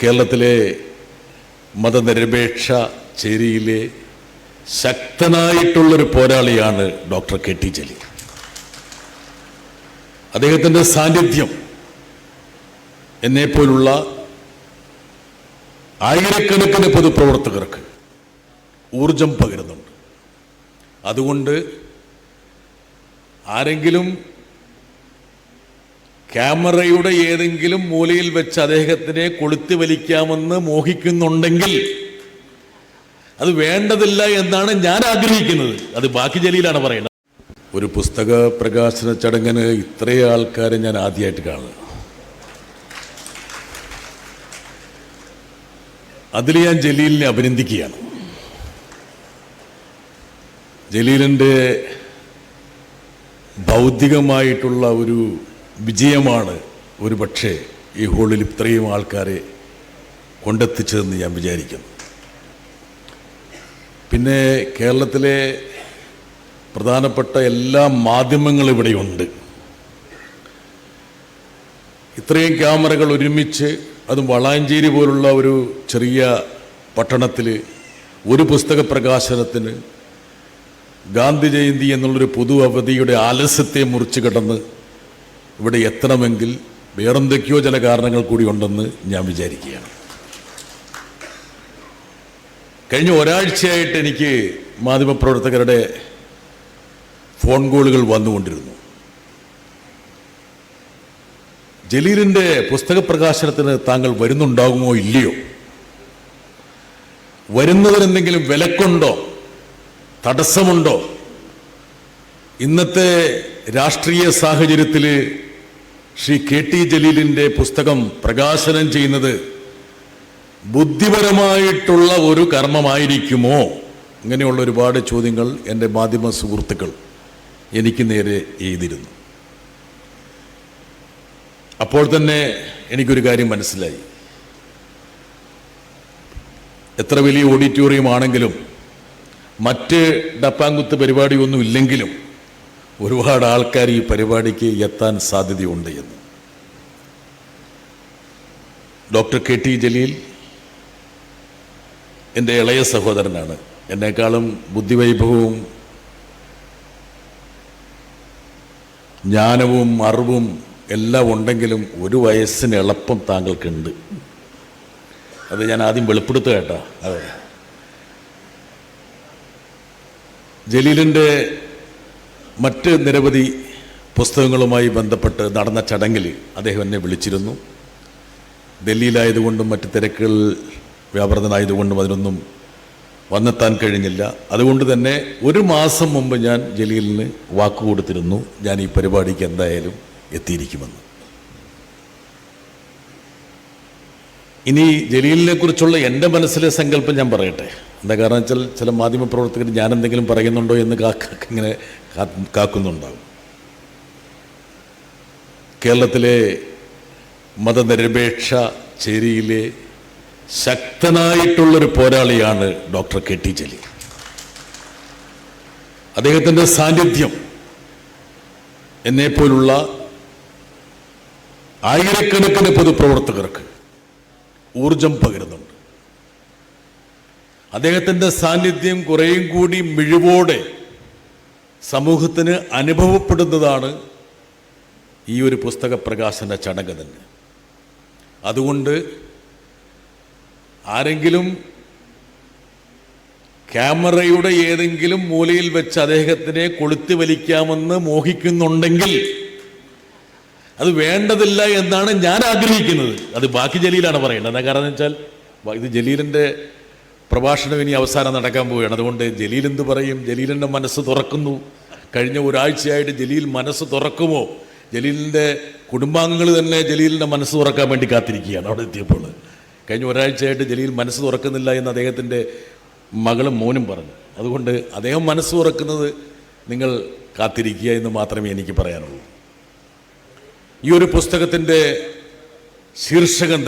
കേരളത്തിലെ മതനിരപേക്ഷ ചേരിയിലെ ശക്തനായിട്ടുള്ളൊരു പോരാളിയാണ് ഡോക്ടർ കെ ടി ജലീൽ. അദ്ദേഹത്തിന്റെ സാന്നിധ്യം എന്നെപ്പോലുള്ള ആയിരക്കണക്കിന് പൊതുപ്രവർത്തകർക്ക് ഊർജം പകരുന്നുണ്ട്. അതുകൊണ്ട് ആരെങ്കിലും ക്യാമറയുടെ ഏതെങ്കിലും മൂലയിൽ വെച്ച് അദ്ദേഹത്തിനെ കൊളുത്തി വലിക്കാമെന്ന് മോഹിക്കുന്നുണ്ടെങ്കിൽ അത് വേണ്ടതില്ല എന്നാണ് ഞാൻ ആഗ്രഹിക്കുന്നത്. അത് ബാക്കി ജലീലാണ് പറയുന്നത്. ഒരു പുസ്തക പ്രകാശന ചടങ്ങിന് ഇത്രയും ആൾക്കാരെ ഞാൻ ആദ്യമായിട്ട് കാണുന്നു അതിൽ ഞാൻ ജലീലിനെ അഭിനന്ദിക്കുകയാണ്. ജലീലിന്റെ ഭൗതികമായിട്ടുള്ള ഒരു വിജയമാണ് ഒരു പക്ഷേ ഈ ഹോളിൽ ഇത്രയും ആൾക്കാരെ കൊണ്ടെത്തിച്ചതെന്ന് ഞാൻ വിചാരിക്കുന്നു. പിന്നെ കേരളത്തിലെ പ്രധാനപ്പെട്ട എല്ലാ മാധ്യമങ്ങളും ഇവിടെയുണ്ട്. ഇത്രയും ക്യാമറകൾ ഒരുമിച്ച് അതും വളാഞ്ചേരി പോലുള്ള ഒരു ചെറിയ പട്ടണത്തിൽ ഒരു പുസ്തക പ്രകാശനത്തിന് ഗാന്ധി ജയന്തി എന്നുള്ളൊരു പൊതു അവധിയുടെ ആലസ്യത്തെ മുറിച്ച് കടന്ന് ഇവിടെ എത്തണമെങ്കിൽ വേറെന്തൊക്കെയോ ചില കാരണങ്ങൾ കൂടി ഉണ്ടെന്ന് ഞാൻ വിചാരിക്കുകയാണ്. കഴിഞ്ഞ ഒരാഴ്ചയായിട്ട് എനിക്ക് മാധ്യമപ്രവർത്തകരുടെ ഫോൺ കോളുകൾ വന്നുകൊണ്ടിരുന്നു. ജലീലിന്റെ പുസ്തക പ്രകാശനത്തിന് താങ്കൾ വരുന്നുണ്ടാകുമോ ഇല്ലയോ? വരുന്നതിനെന്തെങ്കിലും വിലക്കുണ്ടോ? തടസ്സമുണ്ടോ? ഇന്നത്തെ രാഷ്ട്രീയ സാഹചര്യത്തിൽ ശ്രീ കെ ടി ജലീലിന്റെ പുസ്തകം പ്രകാശനം ചെയ്യുന്നത് ബുദ്ധിപരമായിട്ടുള്ള ഒരു കർമ്മമായിരിക്കുമോ? ഇങ്ങനെയുള്ള ഒരുപാട് ചോദ്യങ്ങൾ എന്റെ മാധ്യമ സുഹൃത്തുക്കൾ എനിക്ക് നേരെ എഴുതിയിരുന്നു. അപ്പോൾ തന്നെ എനിക്കൊരു കാര്യം മനസ്സിലായി. എത്ര വലിയ ഓഡിറ്റോറിയം ആണെങ്കിലും മറ്റ് ഡപ്പാങ്കുത്ത് പരിപാടിയൊന്നും ഇല്ലെങ്കിലും ഒരുപാട് ആൾക്കാർ ഈ പരിപാടിക്ക് എത്താൻ സാധ്യതയുണ്ട് എന്ന്. ഡോക്ടർ കെ ടി ജലീൽ എന്റെ ഇളയ സഹോദരനാണ്. എന്നെക്കാളും ബുദ്ധിവൈഭവവും ജ്ഞാനവും അറിവും എല്ലാം ഉണ്ടെങ്കിലും ഒരു വയസ്സിന് എളുപ്പം താങ്കൾക്കുണ്ട്. അത് ഞാൻ ആദ്യം വെളിപ്പെടുത്തുക കേട്ടോ. അതെ. ജലീലിന്റെ മറ്റ് നിരവധി പുസ്തകങ്ങളുമായി ബന്ധപ്പെട്ട് നടന്ന ചടങ്ങിൽ അദ്ദേഹം എന്നെ വിളിച്ചിരുന്നു. ഡൽഹിയിലായതുകൊണ്ടും മറ്റ് തിരക്കുകൾ വ്യാപൃതനായതുകൊണ്ടും അതിനൊന്നും വന്നെത്താൻ കഴിഞ്ഞില്ല. അതുകൊണ്ട് തന്നെ ഒരു മാസം മുമ്പ് ഞാൻ ജലീലിന് വാക്ക് കൊടുത്തിരുന്നു ഞാൻ ഈ പരിപാടിക്ക് എന്തായാലും എത്തിയിരിക്കുമെന്ന്. ഇനി ജലീലിനെ കുറിച്ചുള്ള എന്റെ മനസ്സിലെ സങ്കല്പം ഞാൻ പറയട്ടെ. എന്താ കാരണം വെച്ചാൽ ചില മാധ്യമപ്രവർത്തകർ ഞാൻ എന്തെങ്കിലും പറയുന്നുണ്ടോ എന്ന് ഇങ്ങനെ കാക്കുന്നുണ്ടാകും കേരളത്തിലെ മതനിരപേക്ഷ ചേരിയിലെ ശക്തനായിട്ടുള്ളൊരു പോരാളിയാണ് ഡോക്ടർ കെ ടി ജലീൽ. അദ്ദേഹത്തിന്റെ സാന്നിധ്യം എന്നെപ്പോലുള്ള ആയിരക്കണക്കിന് പൊതുപ്രവർത്തകർക്ക് ഊർജം പകരുന്നുണ്ട്. അദ്ദേഹത്തിന്റെ സാന്നിധ്യം കുറേയും കൂടി മിഴിവോടെ സമൂഹത്തിന് അനുഭവപ്പെടുന്നതാണ് ഈ ഒരു പുസ്തക പ്രകാശന ചടങ്ങ് തന്നെ. അതുകൊണ്ട് ആരെങ്കിലും ക്യാമറയുടെ ഏതെങ്കിലും മൂലയിൽ വെച്ച് അദ്ദേഹത്തിനെ കൊളുത്തി വലിക്കാമെന്ന് മോഹിക്കുന്നുണ്ടെങ്കിൽ അത് വേണ്ടതില്ല എന്നാണ് ഞാൻ ആഗ്രഹിക്കുന്നത്. അത് ബാക്കി ജലീലാണ് പറയേണ്ടത്. കാരണം വെച്ചാൽ ഇത് ജലീലിന്റെ പ്രഭാഷണം ഇനി അവസാനം നടക്കാൻ പോവുകയാണ്. അതുകൊണ്ട് ജലീൽ എന്ത് പറയും? ജലീലിന്റെ മനസ്സ് തുറക്കുന്നു. കഴിഞ്ഞ ഒരാഴ്ചയായിട്ട് ജലീൽ മനസ്സ് തുറക്കുമോ? ജലീലിന്റെ കുടുംബാംഗങ്ങൾ തന്നെ ജലീലിന്റെ മനസ്സ് തുറക്കാൻ വേണ്ടി കാത്തിരിക്കുകയാണ് അവിടെ എത്തിയപ്പോൾ. കഴിഞ്ഞ ഒരാഴ്ചയായിട്ട് ജലീൽ മനസ്സ് തുറക്കുന്നില്ല എന്ന് അദ്ദേഹത്തിന്റെ മകളും മോനും പറഞ്ഞു. അതുകൊണ്ട് അദ്ദേഹം മനസ്സ് തുറക്കുന്നത് നിങ്ങൾ കാത്തിരിക്കുക എന്ന് മാത്രമേ എനിക്ക് പറയാനുള്ളൂ. ഈ ഒരു പുസ്തകത്തിന്റെ ശീർഷകം